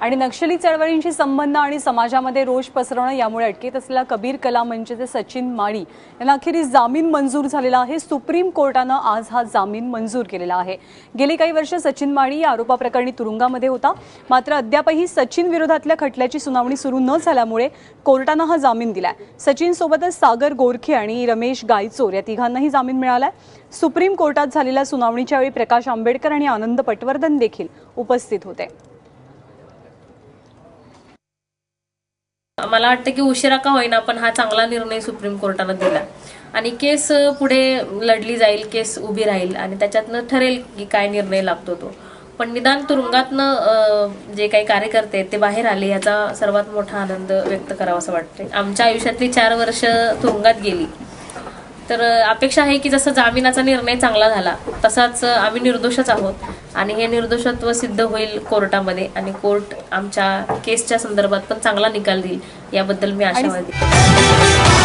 आणि नक्षली चळवळींशी संबंध आणि समाजामध्ये रोष पसरवणं यामुळे अटकेत असलेला कबीर कला मंचचे सचिन माळी यांना अखेरीस जामीन मंजूर झालेला आहे. सुप्रीम कोर्टानं आज हा जामीन मंजूर केलेला आहे. गेली काही वर्ष सचिन माळी या आरोपाप्रकरणी तुरुंगामध्ये होता. मात्र अद्यापही सचिन विरोधातल्या खटल्याची सुनावणी सुरू न झाल्यामुळे कोर्टानं हा जामीन दिलाय. सचिन सोबतच सागर गोरखे आणि रमेश गायचोर या तिघांनाही जामीन मिळालाय. सुप्रीम कोर्टात झालेल्या सुनावणीच्या वेळी प्रकाश आंबेडकर आणि आनंद पटवर्धन देखील उपस्थित होते. मला वाटतं की उशिरा का होईना पण हा चांगला निर्णय सुप्रीम कोर्टानं दिला. आणि केस पुढे लढली जाईल केस उभी राहील आणि त्याच्यातनं ठरेल की काय निर्णय लागतो तो. पण निदान तुरुंगातनं जे काही कार्यकर्ते आहेत ते बाहेर आले याचा सर्वात मोठा आनंद व्यक्त करावा असं वाटतंय. आमच्या आयुष्यातली चार वर्ष तुरुंगात गेली. तर अपेक्षा आहे की जसा जामिनाचा निर्णय चांगला झाला तसाच आम्ही निर्दोषच आहोत आणि हे निर्दोषत्व सिद्ध होईल कोर्टामध्ये आणि कोर्ट आमच्या केसच्या संदर्भात पण चांगला निकाल देईल याबद्दल मी आशावादी आहे.